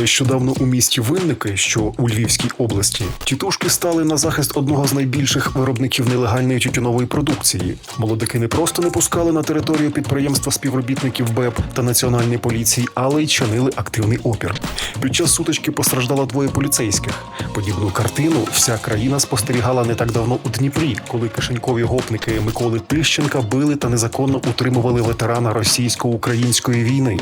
Нещодавно у місті Винники, що у Львівській області, тітушки стали на захист одного з найбільших виробників нелегальної тютюнової продукції. Молодики не просто не пускали на територію підприємства співробітників БЕП та національної поліції, але й чинили активний опір. Під час сутички постраждало двоє поліцейських. Подібну картину вся країна спостерігала не так давно у Дніпрі, коли кишенькові гопники Миколи Тищенка били та незаконно утримували ветерана російсько-української війни.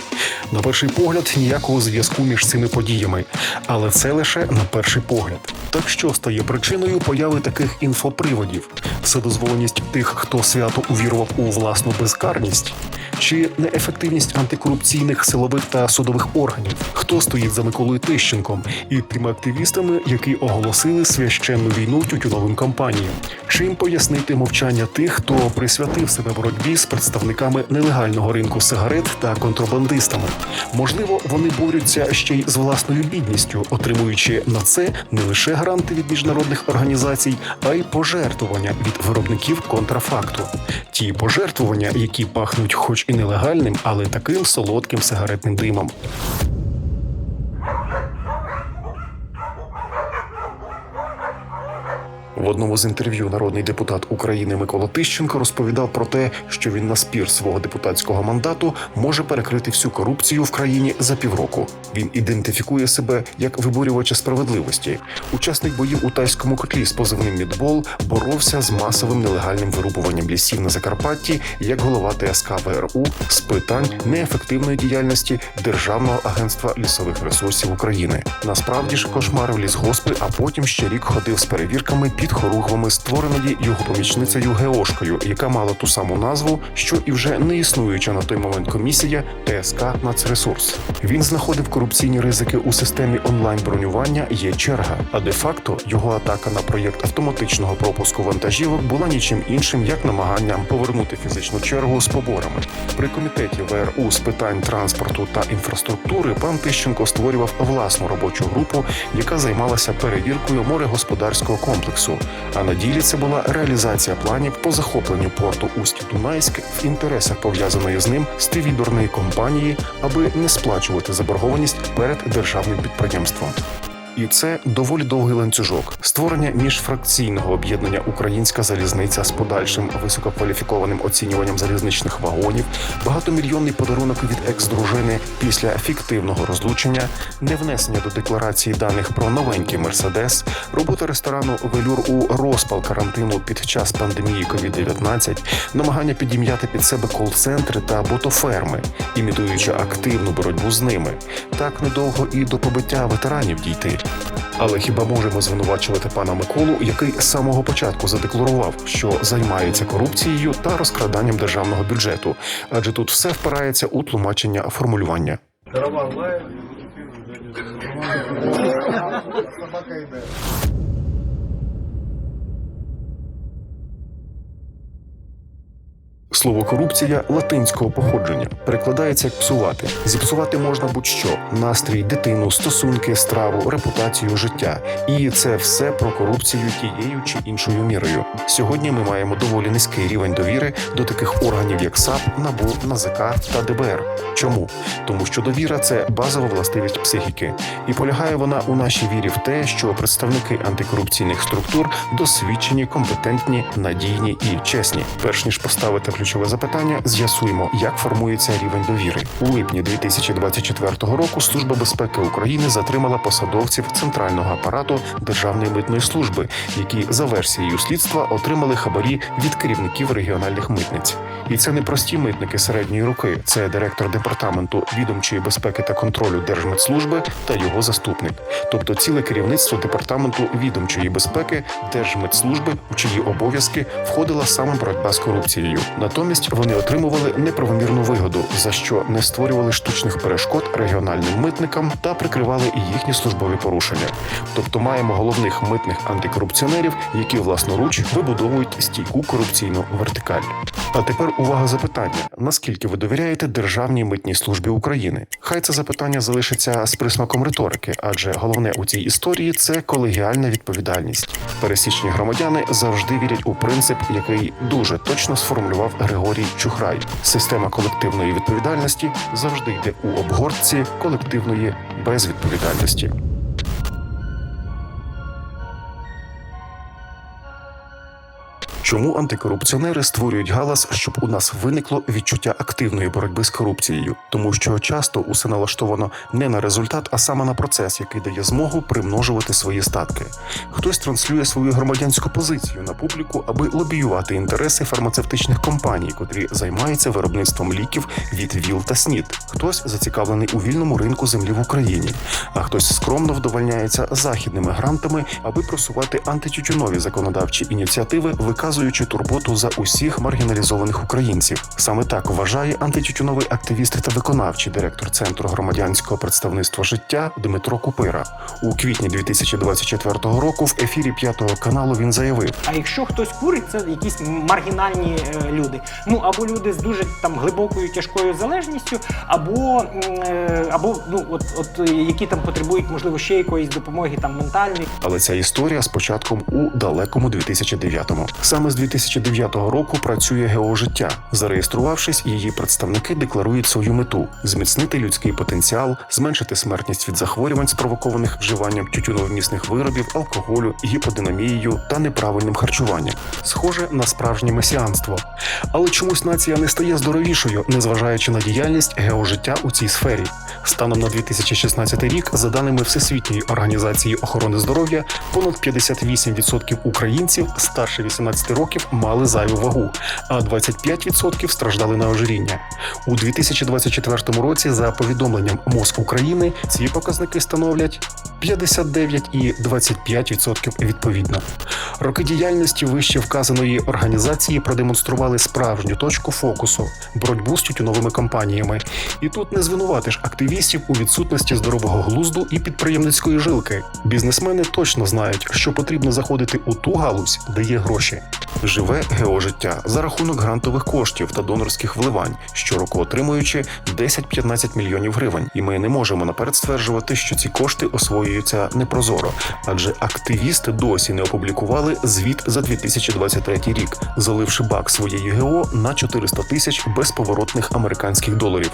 На перший погляд ніякого зв'язку між цими подіями, але це лише на перший погляд. Так що стає причиною появи таких інфоприводів? Вседозволеність тих, хто свято увірував у власну безкарність, чи неефективність антикорупційних силових та судових органів? Хто стоїть за Миколою Тищенком і тими активістами, які оголосили священну війну тютюновим компаніям? Чим пояснити мовчання тих, хто присвятив себе боротьбі з представниками нелегального ринку сигарет та контрабандистами? Можливо, вони борються ще й з власною бідністю, отримуючи на це не лише гранти від міжнародних організацій, а й пожертвування від виробників контрафакту. Ті пожертвування, які пахнуть, хоч і нелегальним, але таким солодким сигаретним димом. В одному з інтерв'ю народний депутат України Микола Тищенко розповідав про те, що він на спір свого депутатського мандату може перекрити всю корупцію в країні за півроку. Він ідентифікує себе як виборювача справедливості. Учасник боїв у тайському котлі з позивним Мідбол боровся з масовим нелегальним вирубуванням лісів на Закарпатті як голова ТСК ВРУ з питань неефективної діяльності Державного агентства лісових ресурсів України. Насправді ж кошмарив лісгоспи, а потім ще рік ходив з перевірками під хоругвами, створеної його помічницею Геошкою, яка мала ту саму назву, що і вже не існуюча на той момент комісія ТСК Нацресурс. Він знаходив корупційні ризики у системі онлайн бронювання. Є черга. А де-факто його атака на проєкт автоматичного пропуску вантажівок була нічим іншим, як намаганням повернути фізичну чергу з поборами. При комітеті ВРУ з питань транспорту та інфраструктури пан Тищенко створював власну робочу групу, яка займалася перевіркою морегосподарського комплексу. А на ділі це була реалізація планів по захопленню порту Усть Дунайськ в інтересах пов'язаної з ним стивідорної компанії, аби не сплачувати заборгованість перед державним підприємством. І це доволі довгий ланцюжок створення міжфракційного об'єднання Українська залізниця з подальшим висококваліфікованим оцінюванням залізничних вагонів, багатомільйонний подарунок від екс-дружини після фіктивного розлучення, невнесення до декларації даних про новенький мерседес, робота ресторану Велюр у розпал карантину під час пандемії COVID-19, намагання підім'яти під себе кол-центри та ботоферми, імітуючи активну боротьбу з ними. Так недовго і до побиття ветеранів дійти. Але хіба можемо звинувачувати пана Миколу, який з самого початку задекларував, що займається корупцією та розкраданням державного бюджету? Адже тут все впирається у тлумачення формулювання. Собака йде. Слово корупція латинського походження перекладається як псувати. Зіпсувати можна будь-що: настрій, дитину, стосунки, страву, репутацію, життя. І це все про корупцію тією чи іншою мірою. Сьогодні ми маємо доволі низький рівень довіри до таких органів, як САП, НАБУ, НАЗК та ДБР. Чому? Тому що довіра це базова властивість психіки, і полягає вона у нашій вірі в те, що представники антикорупційних структур досвідчені, компетентні, надійні і чесні. Перш ніж поставити ключове запитання, з'ясуємо, як формується рівень довіри. У липні 2024 року Служба безпеки України затримала посадовців центрального апарату Державної митної служби, які за версією слідства отримали хабарі від керівників регіональних митниць. І це не прості митники середньої руки, це директор департаменту відомчої безпеки та контролю Держмитслужби та його заступник, тобто ціле керівництво департаменту відомчої безпеки Держмитслужби, у чиї обов'язки входила саме боротьба з корупцією. Натомість вони отримували неправомірну вигоду, за що не створювали штучних перешкод регіональним митникам та прикривали і їхні службові порушення. Тобто маємо головних митних антикорупціонерів, які власноруч вибудовують стійку корупційну вертикаль. А тепер увага запитання: наскільки ви довіряєте Державній митній службі України? Хай це запитання залишиться з присмаком риторики, адже головне у цій історії це колегіальна відповідальність. Пересічні громадяни завжди вірять у принцип, який дуже точно сформулював Григорій Чухрай. Система колективної відповідальності завжди йде у обгортці колективної безвідповідальності. Чому антикорупціонери створюють галас, щоб у нас виникло відчуття активної боротьби з корупцією? Тому що часто усе налаштовано не на результат, а саме на процес, який дає змогу примножувати свої статки. Хтось транслює свою громадянську позицію на публіку, аби лобіювати інтереси фармацевтичних компаній, котрі займаються виробництвом ліків від ВІЛ та СНІД. Хтось зацікавлений у вільному ринку землі в Україні, а хтось скромно вдовольняється західними грантами, аби просувати антитютюнові законодавчі ініціативи, виказуючи турботу за усіх маргіналізованих українців. Саме так вважає антитютюновий активіст та виконавчий директор центру громадянського представництва життя Дмитро Купира. У квітні 2024 року в ефірі п'ятого каналу він заявив. А якщо хтось курить, це якісь маргінальні е, люди. Ну або люди з дуже там глибокою тяжкою залежністю, або, е, або ну от, от які там потребують, можливо, ще якоїсь допомоги там ментальної. Але ця історія з початком у далекому 2009-му. Саме з 2009 року працює геожиття. Зареєструвавшись, її представники декларують свою мету: зміцнити людський потенціал, зменшити смертність від захворювань, спровокованих вживанням тютюновмісних виробів, алкоголю, гіподинамією та неправильним харчуванням. Схоже на справжнє месіанство. Але чомусь нація не стає здоровішою, незважаючи на діяльність геожиття у цій сфері. Станом на 2016 рік, за даними Всесвітньої організації охорони здоров'я, понад 58% українців старше 18 років мали зайву вагу, а 25% страждали на ожиріння. У 2024 році, за повідомленням МОЗ України, ці показники становлять 59 і 25% відповідно. Роки діяльності вище вказаної організації продемонстрували справжню точку фокусу боротьбу з тютюновими компаніями. І тут не звинуватиш активістів у відсутності здорового глузду і підприємницької жилки. Бізнесмени точно знають, що потрібно заходити у ту галузь, де є гроші. Живе геожиття за рахунок грантових коштів та донорських вливань, щороку отримуючи 10-15 мільйонів гривень. І ми не можемо наперед стверджувати, що ці кошти освоюються непрозоро, адже активісти досі не опублікували звіт за 2023 рік, заливши бак своєї ГО на 400 тисяч безповоротних американських доларів.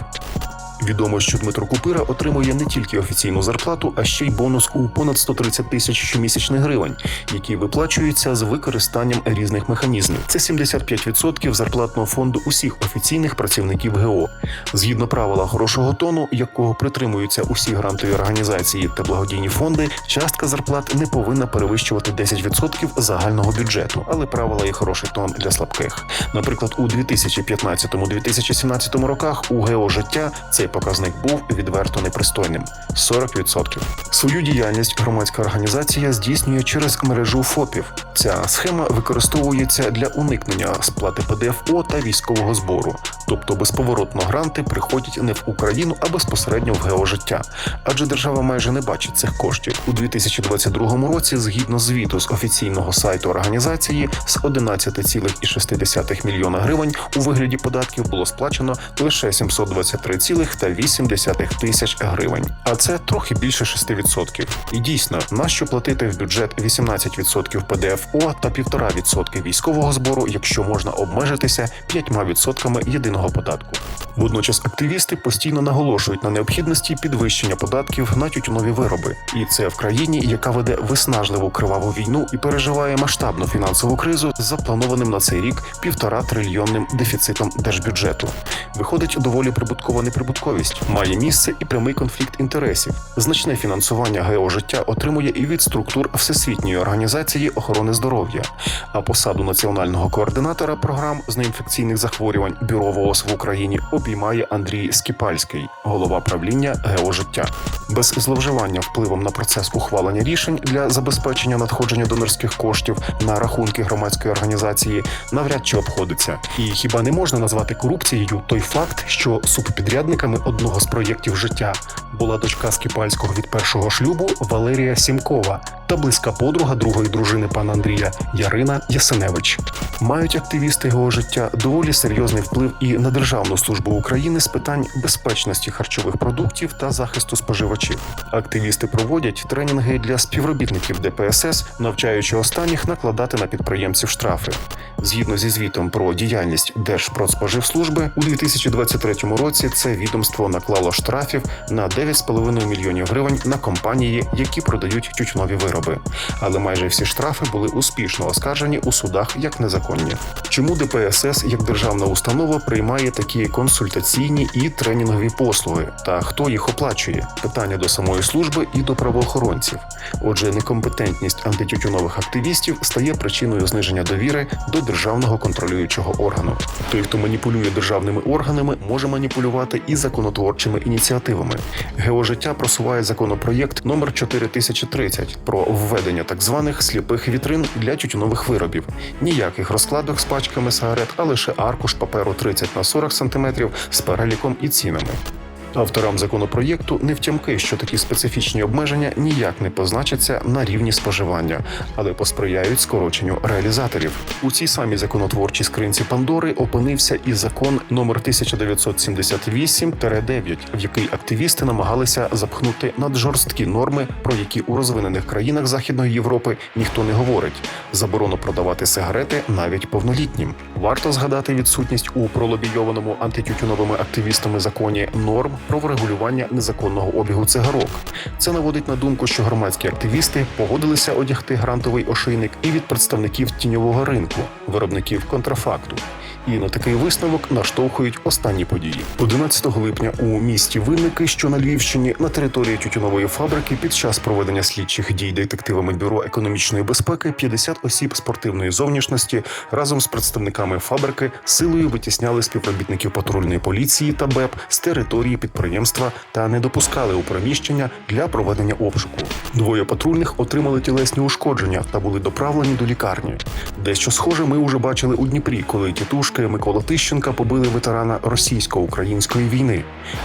Відомо, що Дмитро Купира отримує не тільки офіційну зарплату, а ще й бонус у понад 130 тисяч щомісячних гривень, які виплачуються з використанням різних механізмів. Це 75% зарплатного фонду усіх офіційних працівників ГО. Згідно правила хорошого тону, якого притримуються усі грантові організації та благодійні фонди, частка зарплат не повинна перевищувати 10% загального бюджету, але правила є хороший тон для слабких. Наприклад, у 2015-2017 роках у ГО життя цей показник був відверто непристойним 40%. Свою діяльність громадська організація здійснює через мережу ФОПів. Ця схема використовується для уникнення сплати ПДФО та військового збору, тобто безповоротно гранти приходять не в Україну, а безпосередньо в геожиття, адже держава майже не бачить цих коштів у 2022 році. Згідно звіту з офіційного сайту організації, з 11,6 мільйона гривень у вигляді податків було сплачено лише 723,8 тисяч гривень, а це трохи більше 6%. І дійсно, нащо платити в бюджет 18% ПДФО та 1,5% військового збору, якщо можна обмежитися 5% єдиного податку. Водночас активісти постійно наголошують на необхідності підвищення податків на тютюнові вироби, і це в країні, яка веде виснажливу криваву війну і переживає масштабну фінансову кризу з запланованим на цей рік півтора трильйонним дефіцитом держбюджету. Виходить доволі прибуткова неприбутковість, має місце і прямий конфлікт інтересів. Значне фінансування геожиття отримує і від структур Всесвітньої організації охорони здоров'я, а посаду національного координатора програм з неінфекційних захворювань бюро ВООЗ в Україні обіймає Андрій Скіпальський, голова правління геожиття. Без зловживання впливом на процес ухвалення рішень для забезпечення надходження донорських коштів на рахунки громадської організації навряд чи обходиться. І хіба не можна назвати корупцією той факт, що субпідрядниками одного з проєктів життя була дочка Скіпальського від першого шлюбу Валерія Сімкова та близька подруга другої дружини пана Андрія Ярина Ясеневич. Мають активісти його життя доволі серйозний вплив і на державну службу України з питань безпечності харчових продуктів та захисту споживачів. Активісти проводять тренінги для співробітників ДПСС, навчаючи останніх накладати на підприємців штрафи. Згідно зі звітом про діяльність Держпродспоживслужби, у 2023 році це відомство наклало штрафів на 9,5 мільйонів гривень на компанії, які продають тютюнові вироби. Але майже всі штрафи були успішно оскаржені у судах як незаконні. Чому ДПСС як державна установа приймає такі консультаційні і тренінгові послуги? Та хто їх оплачує? Питання до самої служби і до правоохоронців. Отже, некомпетентність антитютюнових активістів стає причиною зниження довіри до державного контролюючого органу. Той, хто маніпулює державними органами, може маніпулювати і законотворчими ініціативами. Геожиття просуває законопроєкт номер 4030 про введення так званих сліпих вітрин для тютюнових виробів. Ніяких розкладок з пачками сигарет, а лише аркуш паперу 30 на 40 см з переліком і цінами. Авторам законопроєкту не втямки, що такі специфічні обмеження ніяк не позначаться на рівні споживання, але посприяють скороченню реалізаторів. У цій самій законотворчій скринці Пандори опинився і закон номер 1978-9, в який активісти намагалися запхнути наджорсткі норми, про які у розвинених країнах Західної Європи ніхто не говорить. Заборону продавати сигарети навіть повнолітнім. Варто згадати відсутність у пролобійованому антитютюновими активістами законі норм про врегулювання незаконного обігу цигарок. Це наводить на думку, що громадські активісти погодилися одягти грантовий ошейник і від представників тіньового ринку, виробників контрафакту. І на такий висновок наштовхують останні події. 11 липня у місті Винники, що на Львівщині, на території тютюнової фабрики, під час проведення слідчих дій детективами бюро економічної безпеки 50 осіб спортивної зовнішності разом з представниками фабрики силою витісняли співробітників патрульної поліції та БЕП з території підприємства та не допускали у приміщення для проведення обшуку. Двоє патрульних отримали тілесні ушкодження та були доправлені до лікарні. Дещо схоже ми вже бачили у Дніпрі, коли тітушки Микола Тищенка побили ветерана російсько-української війни.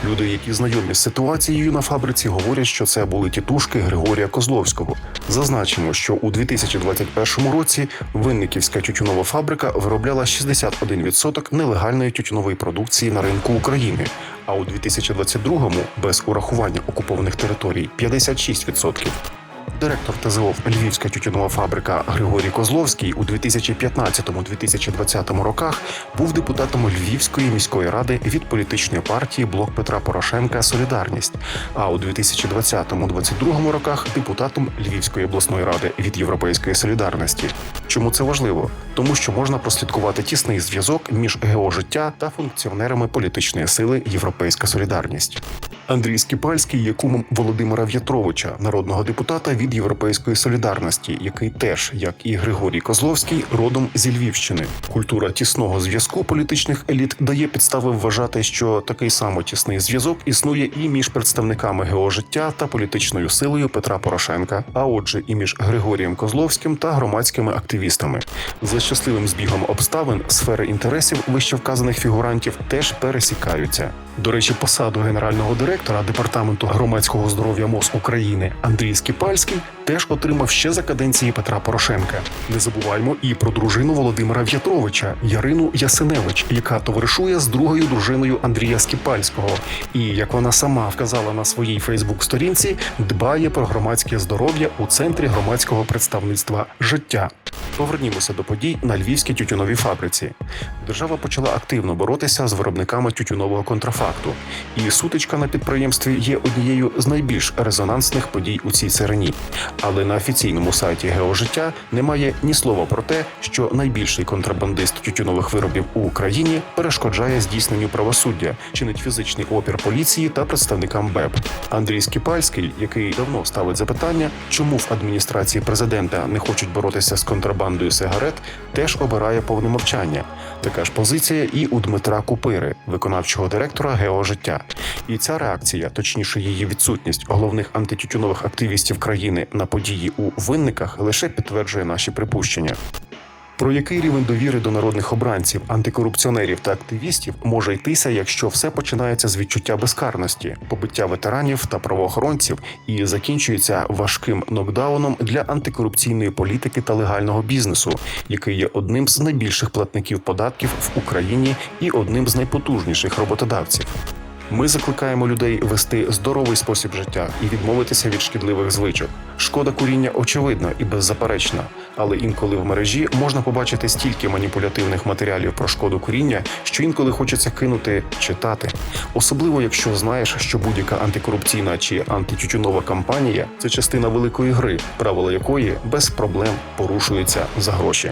Люди, які знайомі з ситуацією на фабриці, говорять, що це були тітушки Григорія Козловського. Зазначимо, що у 2021 році Винниківська тютюнова фабрика виробляла 61% нелегальної тютюнової продукції на ринку України. А у 2022-му без урахування окупованих територій 56%. Директор ТЗОВ Львівська тютюнова фабрика Григорій Козловський у 2015-2020 роках був депутатом Львівської міської ради від політичної партії Блок Петра Порошенка Солідарність. А у 2020-2022 роках депутатом Львівської обласної ради від Європейської солідарності. Чому це важливо? Тому що можна прослідкувати тісний зв'язок між геожиття та функціонерами політичної сили Європейська Солідарність. Андрій Скіпальський є кумом Володимира В'ятровича, народного депутата від Європейської солідарності, який теж, як і Григорій Козловський, родом зі Львівщини. Культура тісного зв'язку політичних еліт дає підстави вважати, що такий само тісний зв'язок існує і між представниками геожиття та політичною силою Петра Порошенка, а отже, і між Григорієм Козловським та громадськими активістами. За щасливим збігом обставин сфери інтересів вищевказаних фігурантів теж пересікаються. До речі, посаду генерального директора департаменту громадського здоров'я МОЗ України Андрій Скіпальський теж отримав ще за каденції Петра Порошенка. Не забуваймо і про дружину Володимира В'ятровича Ярину Ясиневич, яка товаришує з другою дружиною Андрія Скіпальського. І як вона сама вказала на своїй Фейсбук-сторінці, дбає про громадське здоров'я у центрі громадського представництва життя. Повернімося до подій на львівській тютюновій фабриці. Держава почала активно боротися з виробниками тютюнового контрафакту, і сутичка на підприємстві є однією з найбільш резонансних подій у цій царині. Але на офіційному сайті Геожиття немає ні слова про те, що найбільший контрабандист тютюнових виробів у Україні перешкоджає здійсненню правосуддя, чинить фізичний опір поліції та представникам БЕП. Андрій Скіпальський, який давно ставить запитання, чому в адміністрації президента не хочуть боротися з контрабандою сигарет, теж обирає повне мовчання. Така ж позиція і у Дмитра Купири, виконавчого директора Геожиття. І ця реакція, точніше, її відсутність головних антитютюнових активістів країни на події у винниках, лише підтверджує наші припущення. Про який рівень довіри до народних обранців, антикорупціонерів та активістів може йтися, якщо все починається з відчуття безкарності, побиття ветеранів та правоохоронців і закінчується важким нокдауном для антикорупційної політики та легального бізнесу, який є одним з найбільших платників податків в Україні і одним з найпотужніших роботодавців. Ми закликаємо людей вести здоровий спосіб життя і відмовитися від шкідливих звичок. Шкода куріння очевидна і беззаперечна, але інколи в мережі можна побачити стільки маніпулятивних матеріалів про шкоду куріння, що інколи хочеться кинути читати. Особливо якщо знаєш, що будь-яка антикорупційна чи антитютюнова кампанія це частина великої гри, правила якої без проблем порушуються за гроші.